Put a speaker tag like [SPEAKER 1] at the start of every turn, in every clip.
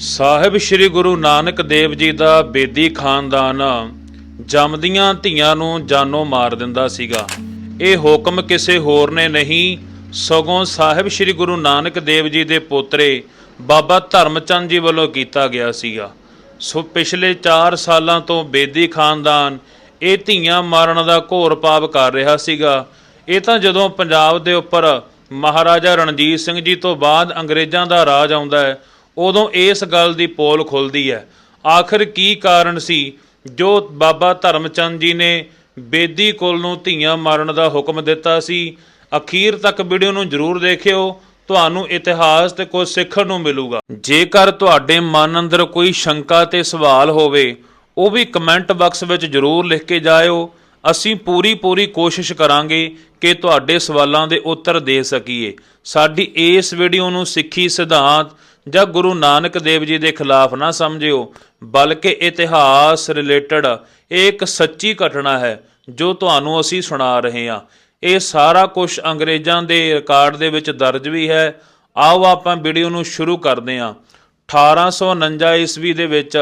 [SPEAKER 1] ਸਾਹਿਬ ਸ੍ਰੀ ਗੁਰੂ ਨਾਨਕ ਦੇਵ ਜੀ ਦਾ ਬੇਦੀ ਖਾਨਦਾਨ ਜੰਮਦੀਆਂ ਧੀਆਂ ਨੂੰ ਜਾਨੋਂ ਮਾਰ ਦਿੰਦਾ ਸੀਗਾ। ਇਹ ਹੁਕਮ ਕਿਸੇ ਹੋਰ ਨੇ ਨਹੀਂ, ਸਗੋਂ ਸਾਹਿਬ ਸ੍ਰੀ ਗੁਰੂ ਨਾਨਕ ਦੇਵ ਜੀ ਦੇ ਪੋਤਰੇ ਬਾਬਾ ਧਰਮਚੰਦ ਜੀ ਵੱਲੋਂ ਕੀਤਾ ਗਿਆ ਸੀਗਾ। ਸੋ ਪਿਛਲੇ 4 ਸਾਲਾਂ ਤੋਂ ਬੇਦੀ ਖਾਨਦਾਨ ਇਹ ਧੀਆਂ ਮਾਰਨ ਦਾ ਘੋਰ ਪਾਪ ਕਰ ਰਿਹਾ ਸੀਗਾ। ਇਹ ਤਾਂ ਜਦੋਂ ਪੰਜਾਬ ਦੇ ਉੱਪਰ ਮਹਾਰਾਜਾ ਰਣਜੀਤ ਸਿੰਘ ਜੀ ਤੋਂ ਬਾਅਦ ਅੰਗਰੇਜ਼ਾਂ ਦਾ ਰਾਜ ਆਉਂਦਾ ਹੈ ਉਦੋਂ ਇਸ ਗੱਲ ਦੀ ਪੋਲ ਖੁੱਲਦੀ ਹੈ। ਆਖਰ ਕੀ ਕਾਰਨ ਸੀ ਜੋ ਬਾਬਾ ਧਰਮਚੰਦ ਜੀ ਨੇ ਬੇਦੀ ਕੋਲ ਨੂੰ ਧੀਆਂ ਮਾਰਨ ਦਾ ਹੁਕਮ ਦਿੱਤਾ ਸੀ? ਅਖੀਰ ਤੱਕ ਵੀਡੀਓ ਨੂੰ ਜਰੂਰ ਦੇਖਿਓ। ਤੁਹਾਨੂੰ ਇਤਿਹਾਸ ਤੇ ਕੁਝ ਸਿੱਖਣ ਨੂੰ ਮਿਲੂਗਾ। ਜੇਕਰ ਤੁਹਾਡੇ ਮਨ ਅੰਦਰ ਕੋਈ ਸ਼ੰਕਾ ਤੇ ਸਵਾਲ ਹੋਵੇ, ਉਹ ਵੀ ਕਮੈਂਟ ਬਾਕਸ ਵਿੱਚ ਜਰੂਰ ਲਿਖ ਕੇ ਜਾਇਓ। ਅਸੀਂ ਪੂਰੀ ਪੂਰੀ ਕੋਸ਼ਿਸ਼ ਕਰਾਂਗੇ ਕਿ ਤੁਹਾਡੇ ਸਵਾਲਾਂ ਦੇ ਉੱਤਰ ਦੇ ਸਕੀਏ। ਸਾਡੀ ਇਸ ਵੀਡੀਓ ਨੂੰ ਸਿੱਖੀ ਸਿਧਾਂਤ ਜਾਂ ਗੁਰੂ ਨਾਨਕ ਦੇਵ ਜੀ ਦੇ ਖਿਲਾਫ ਨਾ ਸਮਝਿਓ, ਬਲਕਿ ਇਤਿਹਾਸ ਰਿਲੇਟਡ ਇਹ ਇੱਕ ਸੱਚੀ ਘਟਨਾ ਹੈ, ਜੋ ਤੁਹਾਨੂੰ ਅਸੀਂ ਸੁਣਾ ਰਹੇ ਹਾਂ। ਇਹ ਸਾਰਾ ਕੁਝ ਅੰਗਰੇਜ਼ਾਂ ਦੇ ਰਿਕਾਰਡ ਦੇ ਵਿੱਚ ਦਰਜ ਵੀ ਹੈ। ਆਓ ਆਪਾਂ ਵੀਡੀਓ ਨੂੰ ਸ਼ੁਰੂ ਕਰਦੇ ਹਾਂ। 1849 ਈਸਵੀ ਦੇ ਵਿੱਚ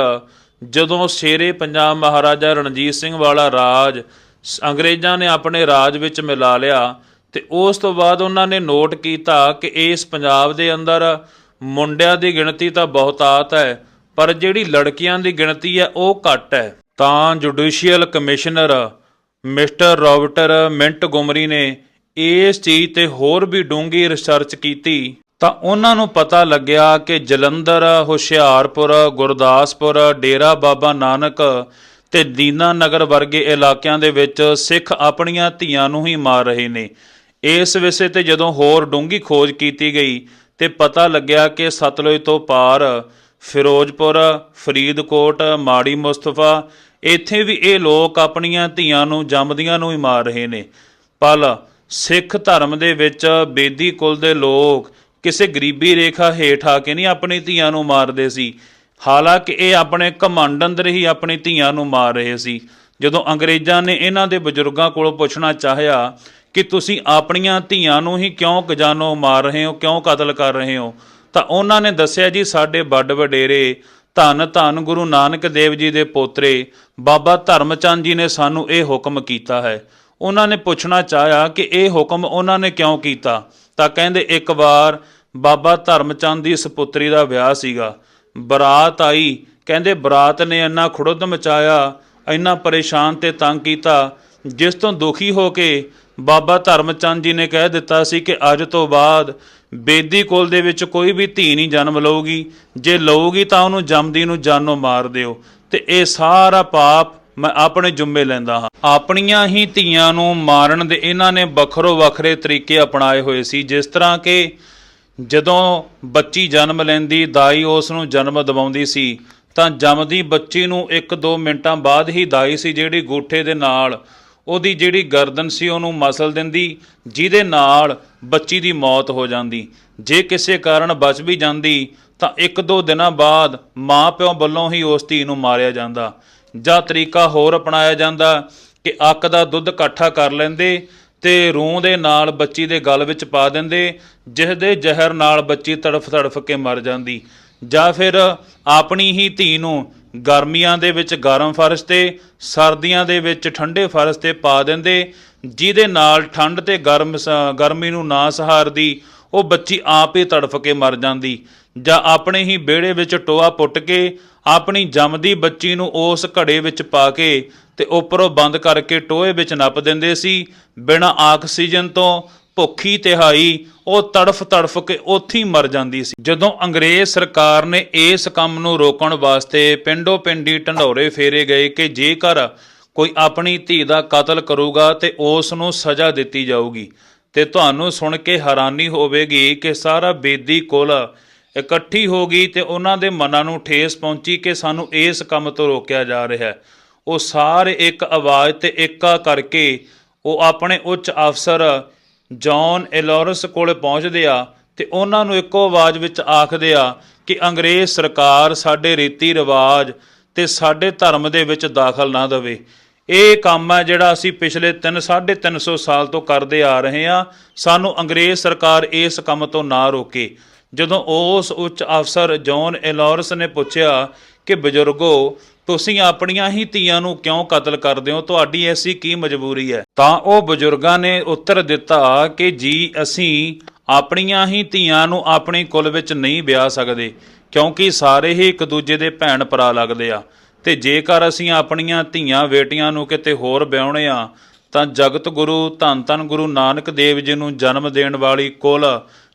[SPEAKER 1] ਜਦੋਂ ਸ਼ੇਰੇ ਪੰਜਾਬ ਮਹਾਰਾਜਾ ਰਣਜੀਤ ਸਿੰਘ ਵਾਲਾ ਰਾਜ ਸ- ਅੰਗਰੇਜ਼ਾਂ ਨੇ ਆਪਣੇ ਰਾਜ ਵਿੱਚ ਮਿਲਾ ਲਿਆ, ਤੇ ਉਸ ਤੋਂ ਬਾਅਦ ਉਹਨਾਂ ਨੇ ਨੋਟ ਕੀਤਾ ਕਿ ਇਸ ਪੰਜਾਬ ਦੇ ਅੰਦਰ ਮੁੰਡਿਆਂ ਦੀ ਗਿਣਤੀ ਤਾਂ ਬਹੁਤਾਤ ਹੈ, ਪਰ ਜਿਹੜੀ ਲੜਕੀਆਂ ਦੀ ਗਿਣਤੀ ਹੈ ਉਹ ਘੱਟ ਹੈ। ਤਾਂ judicial commissioner mister Robert Montgomery ਨੇ ਇਸ ਚੀਜ਼ ਤੇ ਹੋਰ ਵੀ ਡੂੰਘੀ ਰਿਸਰਚ ਕੀਤੀ, ਤਾਂ ਉਹਨਾਂ ਨੂੰ ਪਤਾ ਲੱਗਿਆ ਕਿ ਜਲੰਧਰ, ਹੁਸ਼ਿਆਰਪੁਰ, ਗੁਰਦਾਸਪੁਰ, ਡੇਰਾ ਬਾਬਾ ਨਾਨਕ ਤੇ ਦੀਨਾ ਨਗਰ ਵਰਗੇ ਇਲਾਕਿਆਂ ਦੇ ਵਿੱਚ ਸਿੱਖ ਆਪਣੀਆਂ ਧੀਆਂ ਨੂੰ ਹੀ ਮਾਰ ਰਹੇ ਨੇ। ਇਸ ਵਿਸ਼ੇ ਤੇ ਜਦੋਂ ਹੋਰ ਡੂੰਘੀ ਖੋਜ ਕੀਤੀ ਗਈ ਤੇ ਪਤਾ ਲੱਗਿਆ ਕਿ ਸਤਲੁਜ ਤੋਂ ਪਾਰ ਫਿਰੋਜ਼ਪੁਰ, ਫਰੀਦਕੋਟ, ਮਾੜੀ ਮੁਸਤਫਾ, ਇੱਥੇ ਵੀ ਇਹ ਲੋਕ ਆਪਣੀਆਂ ਧੀਆਂ ਨੂੰ, ਜੰਮਦੀਆਂ ਨੂੰ ਹੀ ਮਾਰ ਰਹੇ ਨੇ। ਪਲ ਸਿੱਖ ਧਰਮ ਦੇ ਵਿੱਚ ਬੇਦੀ ਕੁਲ ਦੇ ਲੋਕ ਕਿਸੇ ਗਰੀਬੀ ਰੇਖਾ ਹੇਠ ਆ ਕੇ ਨਹੀਂ ਆਪਣੀ ਧੀਆਂ ਨੂੰ ਮਾਰਦੇ ਸੀ। ਹਾਲਾਂਕਿ ਇਹ ਆਪਣੇ ਘਮੰਡ ਅੰਦਰ ਹੀ ਆਪਣੀ ਧੀਆਂ ਨੂੰ ਮਾਰ ਰਹੇ ਸੀ। ਜਦੋਂ ਅੰਗਰੇਜ਼ਾਂ ਨੇ ਇਹਨਾਂ ਦੇ ਬਜ਼ੁਰਗਾਂ ਕੋਲੋਂ ਪੁੱਛਣਾ ਚਾਹਿਆ ਕਿ ਤੁਸੀਂ ਆਪਣੀਆਂ ਧੀਆਂ ਨੂੰ ਹੀ ਕਿਉਂ ਗਜਾਨੋਂ ਮਾਰ ਰਹੇ ਹੋ, ਕਿਉਂ ਕਤਲ ਕਰ ਰਹੇ ਹੋ? ਤਾਂ ਉਹਨਾਂ ਨੇ ਦੱਸਿਆ, ਜੀ, ਸਾਡੇ ਵੱਡ ਵਡੇਰੇ, ਧੰਨ ਧੰਨ ਗੁਰੂ ਨਾਨਕ ਦੇਵ ਜੀ ਦੇ ਪੋਤਰੇ, ਬਾਬਾ ਧਰਮਚੰਦ ਜੀ ਨੇ ਸਾਨੂੰ ਇਹ ਹੁਕਮ ਕੀਤਾ ਹੈ। ਉਹਨਾਂ ਨੇ ਪੁੱਛਣਾ ਚਾਹਿਆ ਕਿ ਇਹ ਹੁਕਮ ਉਹਨਾਂ ਨੇ ਕਿਉਂ ਕੀਤਾ? ਤਾਂ ਕਹਿੰਦੇ, ਇੱਕ ਵਾਰ ਬਾਬਾ ਧਰਮਚੰਦ ਦੀ ਸੁਪੁੱਤਰੀ ਦਾ ਵਿਆਹ ਸੀਗਾ। ਬਰਾਤ ਆਈ। ਕਹਿੰਦੇ, ਬਰਾਤ ਨੇ ਇੰਨਾ ਖੁੜਦ ਮਚਾਇਆ, ਇੰਨਾ ਪਰੇਸ਼ਾਨ ਤੇ ਤੰਗ ਕੀਤਾ, ਜਿਸ ਤੋਂ ਦੁਖੀ ਹੋ ਕੇ ਬਾਬਾ ਧਰਮਚੰਦ ਜੀ ਨੇ ਕਹਿ ਦਿੱਤਾ ਸੀ ਕਿ ਅੱਜ ਤੋਂ ਬਾਅਦ ਬੇਦੀ ਕੁਲ ਦੇ ਵਿੱਚ ਕੋਈ ਵੀ ਧੀ ਨਹੀਂ ਜਨਮ ਲਊਗੀ। ਜੇ ਲਊਗੀ ਤਾਂ ਉਹਨੂੰ ਜੰਮਦੀ ਨੂੰ ਜਾਨੋਂ ਮਾਰ ਦਿਓ। ਤੇ ਇਹ ਸਾਰਾ ਪਾਪ ਮੈਂ ਆਪਣੇ ਜੁੰਮੇ ਲੈਂਦਾ ਹਾਂ। ਆਪਣੀਆਂ ਹੀ ਧੀਆਂ ਨੂੰ ਮਾਰਨ ਦੇ ਇਹਨਾਂ ਨੇ ਵੱਖਰੋ ਵੱਖਰੇ ਤਰੀਕੇ ਅਪਣਾਏ ਹੋਏ ਸੀ। ਜਿਸ ਤਰ੍ਹਾਂ ਕਿ ਜਦੋਂ ਬੱਚੀ ਜਨਮ ਲੈਂਦੀ, ਦਾਈ ਉਸ ਨੂੰ ਜਨਮ ਦਿਵਾਉਂਦੀ ਸੀ, ਤਾਂ ਜੰਮਦੀ ਬੱਚੀ ਨੂੰ 1-2 ਮਿੰਟਾਂ ਬਾਅਦ ਹੀ ਦਾਈ ਸੀ, ਜਿਹੜੀ ਗੋਠੇ ਦੇ ਨਾਲ ਉਹਦੀ ਜਿਹੜੀ ਗਰਦਨ ਸੀ ਉਹਨੂੰ ਮਸਲ ਦਿੰਦੀ, ਜਿਹਦੇ ਨਾਲ ਬੱਚੀ ਦੀ ਮੌਤ ਹੋ ਜਾਂਦੀ। ਜੇ ਕਿਸੇ ਕਾਰਨ ਬਚ ਵੀ ਜਾਂਦੀ, ਤਾਂ 1-2 ਦਿਨਾਂ ਬਾਅਦ ਮਾਂ ਪਿਓ ਵੱਲੋਂ ਹੀ ਉਸ ਧੀ ਨੂੰ ਮਾਰਿਆ ਜਾਂਦਾ। ਜਾਂ ਤਰੀਕਾ ਹੋਰ ਅਪਣਾਇਆ ਜਾਂਦਾ ਕਿ ਅੱਕ ਦਾ ਦੁੱਧ ਇਕੱਠਾ ਕਰ ਲੈਂਦੇ ਤੇ ਰੂੰ ਦੇ ਨਾਲ ਬੱਚੀ ਦੇ ਗਲ ਵਿੱਚ ਪਾ ਦਿੰਦੇ ਜਿਸ ਦੇ ਜ਼ਹਿਰ ਨਾਲ ਬੱਚੀ ਤੜਫ ਤੜਫ ਕੇ ਮਰ ਜਾਂਦੀ। ਜਾਂ ਫਿਰ ਆਪਣੀ ਹੀ ਧੀ ਨੂੰ ਗਰਮੀਆਂ ਦੇ ਵਿੱਚ ਗਰਮ ਫਰਸ਼ ਤੇ, ਸਰਦੀਆਂ ਦੇ ਵਿੱਚ ਠੰਡੇ ਫਰਸ਼ ਤੇ ਪਾ ਦਿੰਦੇ, ਜਿਹਦੇ ਨਾਲ ਠੰਡ ਤੇ ਗਰਮ ਸ- ਗਰਮੀ ਨੂੰ ਨਾ ਸਹਾਰਦੀ, ਉਹ ਬੱਚੀ ਆਪ ਹੀ ਤੜਫ ਕੇ ਮਰ ਜਾਂਦੀ। ਜਾਂ ਆਪਣੇ ਹੀ ਵਿਹੜੇ ਵਿੱਚ ਟੋਆ ਪੁੱਟ ਕੇ, ਆਪਣੀ ਜੰਮਦੀ ਬੱਚੀ ਨੂੰ ਉਸ ਘੜੇ ਵਿੱਚ ਪਾ ਕੇ ਤੇ ਉੱਪਰੋਂ ਬੰਦ ਕਰਕੇ ਟੋਏ ਵਿੱਚ ਨੱਪ ਦਿੰਦੇ ਸੀ, ਬਿਨਾਂ ਆਕਸੀਜਨ ਤੋਂ ਭੁੱਖੀ ਤਿਹਾਈ, ਉਹ ਤੜਫ ਤੜਫ ਕੇ ਉੱਥੇ ਹੀ ਮਰ ਜਾਂਦੀ ਸੀ। ਜਦੋਂ ਅੰਗਰੇਜ਼ ਸਰਕਾਰ ਨੇ ਇਸ ਕੰਮ ਨੂੰ ਰੋਕਣ ਵਾਸਤੇ ਪਿੰਡੋ ਪਿੰਡੀ ਢੰਡੋਰੇ ਫੇਰੇ ਗਏ ਕਿ ਜੇਕਰ ਕੋਈ ਆਪਣੀ ਧੀ ਦਾ ਕਤਲ ਕਰੂਗਾ ਤੇ ਉਸ ਨੂੰ ਸਜ਼ਾ ਦਿੱਤੀ ਜਾਊਗੀ, ਤੇ ਤੁਹਾਨੂੰ ਸੁਣ ਕੇ ਹੈਰਾਨੀ ਹੋਵੇਗੀ ਕਿ ਸਾਰਾ ਬੇਦੀ ਕੋਲ ਇਕੱਠੀ ਹੋ ਗਈ ਤੇ ਉਹਨਾਂ ਦੇ ਮਨਾਂ ਨੂੰ ਠੇਸ ਪਹੁੰਚੀ ਕਿ ਸਾਨੂੰ ਇਸ ਕੰਮ ਤੋਂ ਰੋਕਿਆ ਜਾ ਰਿਹਾ ਹੈ। ਉਹ ਸਾਰੇ ਇੱਕ ਆਵਾਜ਼ ਤੇ ਇੱਕਾ ਕਰਕੇ ਉਹ ਆਪਣੇ ਉੱਚ ਅਫਸਰ ਜੌਨ ਐਲੋਰਸ ਕੋਲ ਪਹੁੰਚਦੇ ਆ ਤੇ ਉਹਨਾਂ ਨੂੰ ਇੱਕੋ ਆਵਾਜ਼ ਵਿੱਚ ਆਖਦੇ ਆ ਕਿ ਅੰਗਰੇਜ਼ ਸਰਕਾਰ ਸਾਡੇ ਰੀਤੀ ਰਿਵਾਜ ਤੇ ਸਾਡੇ ਧਰਮ ਦੇ ਵਿੱਚ ਦਾਖਲ ਨਾ ਦੇਵੇ। ਇਹ ਕੰਮ ਹੈ ਜਿਹੜਾ ਅਸੀਂ ਪਿਛਲੇ 3 350 ਸਾਲ ਤੋਂ ਕਰਦੇ ਆ ਰਹੇ ਹਾਂ ਸਾਨੂੰ ਅੰਗਰੇਜ਼ ਸਰਕਾਰ ਇਸ ਕੰਮ ਤੋਂ ਨਾ ਰੋਕੇ। ਜਦੋਂ ਉਸ ਉੱਚ ਅਫਸਰ ਜੌਨ ਐਲੋਰਸ ਨੇ ਪੁੱਛਿਆ ਕਿ ਬਜ਼ੁਰਗੋ ਤੁਸੀਂ ਆਪਣੀਆਂ ਹੀ ਧੀਆਂ ਨੂੰ ਕਿਉਂ ਕਤਲ ਕਰਦੇ ਹੋ? ਤੁਹਾਡੀ ਐਸੀ ਕੀ ਮਜਬੂਰੀ ਹੈ? ਤਾਂ ਉਹ ਬਜ਼ੁਰਗਾਂ ਨੇ ਉੱਤਰ ਦਿੱਤਾ ਕਿ ਜੀ, ਅਸੀਂ ਆਪਣੀਆਂ ਹੀ ਧੀਆਂ ਨੂੰ ਆਪਣੇ ਕੁਲ ਵਿੱਚ ਨਹੀਂ ਵਿਆਹ ਸਕਦੇ, ਕਿਉਂਕਿ ਸਾਰੇ ਹੀ ਇੱਕ ਦੂਜੇ ਦੇ ਭੈਣ ਭਰਾ ਲੱਗਦੇ ਆ। ਤੇ ਜੇਕਰ ਅਸੀਂ ਆਪਣੀਆਂ ਧੀਆਂ ਬੇਟੀਆਂ ਨੂੰ ਕਿਤੇ ਹੋਰ ਵਿਆਹੁਣੇ ਆ, ਤਾਂ ਜਗਤ ਗੁਰੂ, ਧੰਨ ਧੰਨ ਗੁਰੂ ਨਾਨਕ ਦੇਵ ਜੀ ਨੂੰ ਜਨਮ ਦੇਣ ਵਾਲੀ ਕੁਲ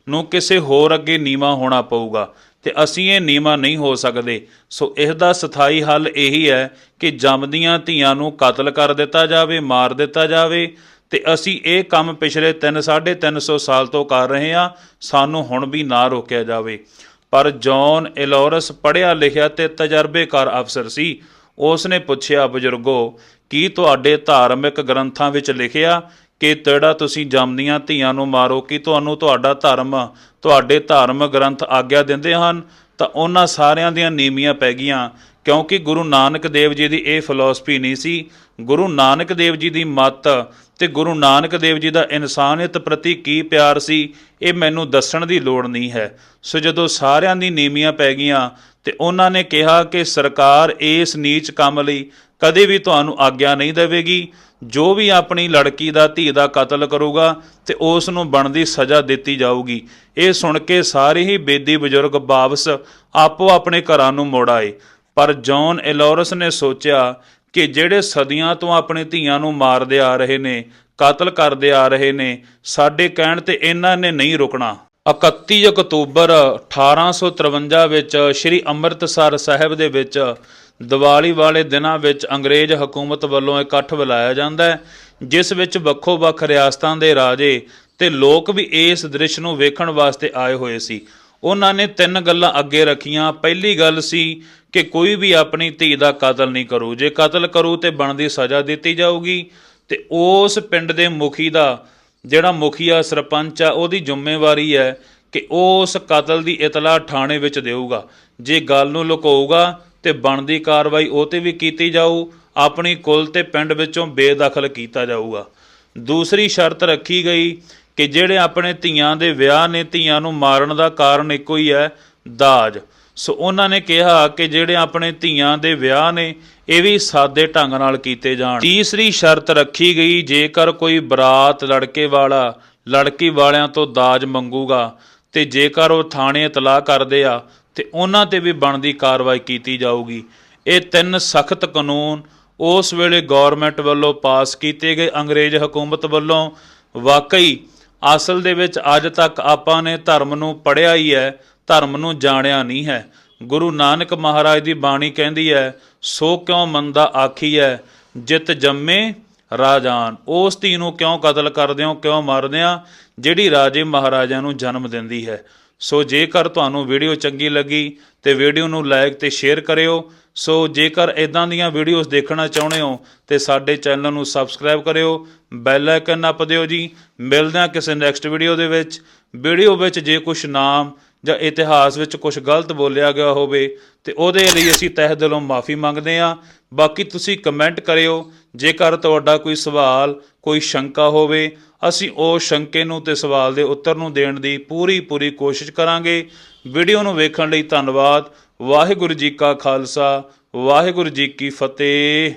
[SPEAKER 1] ਨੂੰ ਕਿਸੇ ਹੋਰ ਅੱਗੇ ਨੀਵਾ ਹੋਣਾ ਪਊਗਾ। ਤੇ ਅਸੀਂ ਇਹ ਨੀਵਾ ਨਹੀਂ ਹੋ ਸਕਦੇ। ਸੋ ਇਸ ਦਾ ਸਥਾਈ ਹੱਲ ਇਹੀ ਹੈ ਕਿ ਜੰਮਦੀਆਂ ਧੀਆਂ ਨੂੰ ਕਤਲ ਕਰ ਦਿੱਤਾ ਜਾਵੇ, ਮਾਰ ਦਿੱਤਾ ਜਾਵੇ। ਤੇ ਅਸੀਂ ਇਹ ਕੰਮ ਪਿਛਲੇ 3 350 ਸਾਲ ਤੋਂ ਕਰ ਰਹੇ ਹਾਂ। ਸਾਨੂੰ ਹੁਣ ਵੀ ਨਾ ਰੋਕਿਆ ਜਾਵੇ। ਪਰ ਜੌਨ ਐਲੋਰਸ ਪੜ੍ਹਿਆ ਲਿਖਿਆ ਤੇ ਤਜਰਬੇਕਾਰ ਅਫਸਰ ਸੀ। ਉਸ ਨੇ ਪੁੱਛਿਆ, ਬਜ਼ੁਰਗੋ, ਕੀ ਤੁਹਾਡੇ ਧਾਰਮਿਕ ਗ੍ਰੰਥਾਂ ਵਿੱਚ ਲਿਖਿਆ ਕਿ ਤੇੜਾ ਤੁਸੀਂ ਜੰਮਦੀਆਂ ਧੀਆਂ ਨੂੰ ਮਾਰੋ ਕਿ ਤੁਹਾਨੂੰ ਤੁਹਾਡਾ ਧਰਮ, ਤੁਹਾਡੇ ਧਾਰਮਿਕ ਗ੍ਰੰਥ ਆਗਿਆ ਦਿੰਦੇ ਹਨ, ਤਾਂ ਉਹਨਾਂ ਸਾਰਿਆਂ ਦੀਆਂ ਨੀਮੀਆਂ ਪੈ ਗਈਆਂ। ਕਿਉਂਕਿ ਗੁਰੂ ਨਾਨਕ ਦੇਵ ਜੀ ਦੀ ਇਹ ਫਿਲਾਸਫੀ ਨਹੀਂ ਸੀ। ਗੁਰੂ ਨਾਨਕ ਦੇਵ ਜੀ ਦੀ ਮੱਤ ਤੇ ਗੁਰੂ ਨਾਨਕ ਦੇਵ ਜੀ ਦਾ ਇਨਸਾਨੀਅਤ ਪ੍ਰਤੀ ਕੀ ਪਿਆਰ ਸੀ, ਇਹ ਮੈਨੂੰ ਦੱਸਣ ਦੀ ਲੋੜ ਨਹੀਂ ਹੈ। ਸੋ ਜਦੋਂ ਸਾਰਿਆਂ ਦੀ ਨੀਮੀਆਂ ਪੈ ਗਈਆਂ ਤੇ ਉਹਨਾਂ ਨੇ ਕਿਹਾ ਕਿ ਸਰਕਾਰ ਇਸ ਨੀਚ ਕੰਮ ਲਈ ਕਦੇ ਵੀ ਤੁਹਾਨੂੰ ਆਗਿਆ ਨਹੀਂ ਦੇਵੇਗੀ। ਜੋ ਵੀ ਆਪਣੀ ਲੜਕੀ ਦਾ ਧੀ ਦਾ ਕਤਲ ਕਰੂਗਾ ਤੇ ਉਸ ਨੂੰ ਬਣਦੀ ਸਜ਼ਾ ਦਿੱਤੀ ਜਾਊਗੀ। ਇਹ ਸੁਣ ਕੇ ਸਾਰੇ ਹੀ ਬੇਦੀ ਬਜ਼ੁਰਗ ਵਾਪਸ ਆਪੋ ਆਪਣੇ ਘਰਾਂ ਨੂੰ ਮੁੜ ਆਏ। ਪਰ ਜੌਨ ਐਲੋਰਸ ਨੇ ਸੋਚਿਆ ਕਿ ਜਿਹੜੇ ਸਦੀਆਂ ਤੋਂ ਆਪਣੇ ਧੀਆਂ ਨੂੰ ਮਾਰਦੇ ਆ ਰਹੇ ਨੇ, ਕਤਲ ਕਰਦੇ ਆ ਰਹੇ ਨੇ, ਸਾਡੇ ਕਹਿਣ ਤੇ ਇਹਨਾਂ ਨੇ ਨਹੀਂ ਰੁਕਣਾ। 31 ਅਕਤੂਬਰ 1853 ਵਿੱਚ ਸ੍ਰੀ ਅੰਮ੍ਰਿਤਸਰ ਸਾਹਿਬ ਦੇ ਵਿੱਚ ਦੀਵਾਲੀ ਵਾਲੇ ਦਿਨਾਂ ਵਿੱਚ ਅੰਗਰੇਜ਼ ਹਕੂਮਤ ਵੱਲੋਂ ਇਕੱਠ ਬੁਲਾਇਆ ਜਾਂਦਾ ਹੈ, ਜਿਸ ਵਿੱਚ ਵੱਖੋ-ਵੱਖ ਰਿਆਸਤਾਂ ਦੇ ਰਾਜੇ ਤੇ ਲੋਕ ਵੀ ਇਸ ਦ੍ਰਿਸ਼ ਨੂੰ ਵੇਖਣ ਵਾਸਤੇ ਆਏ ਹੋਏ ਸੀ। ਉਹਨਾਂ ਨੇ ਤਿੰਨ ਗੱਲਾਂ ਅੱਗੇ ਰੱਖੀਆਂ। ਪਹਿਲੀ ਗੱਲ ਸੀ ਕਿ ਕੋਈ ਵੀ ਆਪਣੀ ਧੀ ਦਾ ਕਤਲ ਨਹੀਂ ਕਰੂ। ਜੇ ਕਤਲ ਕਰੂ ਤੇ ਬਣਦੀ ਸਜ਼ਾ ਦਿੱਤੀ ਜਾਊਗੀ, ਤੇ ਉਸ ਪਿੰਡ ਦੇ ਮੁਖੀ ਦਾ, ਜਿਹੜਾ ਮੁਖੀਆ ਸਰਪੰਚ ਆ, ਉਹਦੀ ਜ਼ਿੰਮੇਵਾਰੀ ਹੈ ਕਿ ਉਹ ਉਸ ਕਤਲ ਦੀ ਇਤਲਾਹ ਥਾਣੇ ਵਿੱਚ ਦੇਊਗਾ। ਜੇ ਗੱਲ ਨੂੰ ਲੁਕਾਊਗਾ ਤੇ ਬਣਦੀ ਕਾਰਵਾਈ ਉਹ ਤੇ ਵੀ ਕੀਤੀ ਜਾਊ, ਆਪਣੀ ਕੁਲ ਤੇ ਪਿੰਡ ਵਿੱਚੋਂ ਬੇਦਖਲ ਕੀਤਾ ਜਾਊਗਾ। ਦੂਸਰੀ ਸ਼ਰਤ ਰੱਖੀ ਗਈ ਕਿ ਜਿਹੜੇ ਆਪਣੇ ਧੀਆਂ ਦੇ ਵਿਆਹ ਨੇ, ਧੀਆਂ ਨੂੰ ਮਾਰਨ ਦਾ ਕਾਰਨ ਇੱਕੋ ਹੀ ਹੈ, ਦਾਜ। ਸੋ ਉਹਨਾਂ ਨੇ ਕਿਹਾ ਕਿ ਜਿਹੜੇ ਆਪਣੇ ਧੀਆਂ ਦੇ ਵਿਆਹ ਨੇ, ਇਹ ਵੀ ਸਾਦੇ ਢੰਗ ਨਾਲ ਕੀਤੇ ਜਾਣ। ਤੀਸਰੀ ਸ਼ਰਤ ਰੱਖੀ ਗਈ, ਜੇਕਰ ਕੋਈ ਬਰਾਤ ਲੜਕੇ ਵਾਲਾ, ਲੜਕੀ ਵਾਲਿਆਂ ਤੋਂ ਦਾਜ ਮੰਗੂਗਾ ਤੇ ਜੇਕਰ ਉਹ ਥਾਣੇ ਇਤਲਾਹ ਕਰਦੇ ਆ ਤੇ ਉਹਨਾਂ ਤੇ ਵੀ ਬਣਦੀ ਕਾਰਵਾਈ ਕੀਤੀ ਜਾਊਗੀ। ਇਹ ਤਿੰਨ ਸਖਤ ਕਾਨੂੰਨ ਉਸ ਵੇਲੇ ਗਵਰਨਮੈਂਟ ਵੱਲੋਂ ਪਾਸ ਕੀਤੇ ਗਏ। ਅੰਗਰੇਜ਼ ਹਕੂਮਤ ਵੱਲੋਂ ਵਾਕਈ ਅਸਲ ਦੇ ਵਿੱਚ ਅੱਜ ਤੱਕ ਆਪਾਂ ਨੇ ਧਰਮ ਨੂੰ ਪੜ੍ਹਿਆ ਹੀ ਹੈ, ਧਰਮ ਨੂੰ ਜਾਣਿਆ ਨਹੀਂ ਹੈ। ਗੁਰੂ ਨਾਨਕ ਮਹਾਰਾਜ ਦੀ ਬਾਣੀ ਕਹਿੰਦੀ ਹੈ, ਸੋ ਕਿਉਂ ਮੰਦਾ ਆਖੀ ਹੈ, ਜਿਤ ਜੰਮੇ ਰਾਜਾਨ। ਉਸ ਧੀ ਨੂੰ ਕਿਉਂ ਕਤਲ ਕਰਦੇ ਹੋ, ਕਿਉਂ ਮਾਰਦੇ ਆ? ਜਿਹੜੀ ਰਾਜੇ ਮਹਾਰਾਜਿਆਂ ਨੂੰ ਜਨਮ ਦਿੰਦੀ ਹੈ। ਸੋ ਜੇਕਰ ਤੁਹਾਨੂੰ ਵੀਡੀਓ ਚੰਗੀ ਲੱਗੀ ਤੇ ਵੀਡੀਓ ਨੂੰ ਲਾਈਕ ਤੇ ਸ਼ੇਅਰ ਕਰਿਓ। ਸੋ ਜੇਕਰ ਇਦਾਂ ਦੀਆਂ ਵੀਡੀਓਜ਼ ਦੇਖਣਾ ਚਾਹੁੰਦੇ ਹੋ ਤੇ ਸਾਡੇ ਚੈਨਲ ਨੂੰ ਸਬਸਕ੍ਰਾਈਬ ਕਰਿਓ। ਬੈਲ ਆਈਕਨ ਨੱਪ ਦਿਓ ਜੀ। ਮਿਲਦੇ ਹਾਂ ਕਿਸੇ ਨੈਕਸਟ ਵੀਡੀਓ ਦੇ ਵਿੱਚ। ਵੀਡੀਓ ਵਿੱਚ ਜੇ ਕੁਝ ਨਾਮ ਜਾਂ ਇਤਿਹਾਸ ਵਿੱਚ ਕੁਝ ਗਲਤ ਬੋਲਿਆ ਗਿਆ ਹੋਵੇ ਤੇ ਉਹਦੇ ਲਈ ਅਸੀਂ ਤਹਿ ਦਿਲੋਂ ਮਾਫੀ ਮੰਗਦੇ ਹਾਂ। ਬਾਕੀ ਤੁਸੀਂ ਕਮੈਂਟ ਕਰਿਓ। ਜੇਕਰ ਤੁਹਾਡਾ ਕੋਈ ਸਵਾਲ, ਕੋਈ ਸ਼ੰਕਾ ਹੋਵੇ ਅਸੀਂ ਉਹ ਸ਼ੰਕੇ ਨੂੰ ਤੇ ਸਵਾਲ ਦੇ ਉੱਤਰ ਨੂੰ ਦੇਣ ਦੀ ਪੂਰੀ ਪੂਰੀ ਕੋਸ਼ਿਸ਼ ਕਰਾਂਗੇ। ਵੀਡੀਓ ਨੂੰ ਵੇਖਣ ਲਈ ਧੰਨਵਾਦ। ਵਾਹਿਗੁਰੂ ਜੀ ਕਾ ਖਾਲਸਾ। ਵਾਹਿਗੁਰੂ ਜੀ ਕੀ ਫਤਿਹ।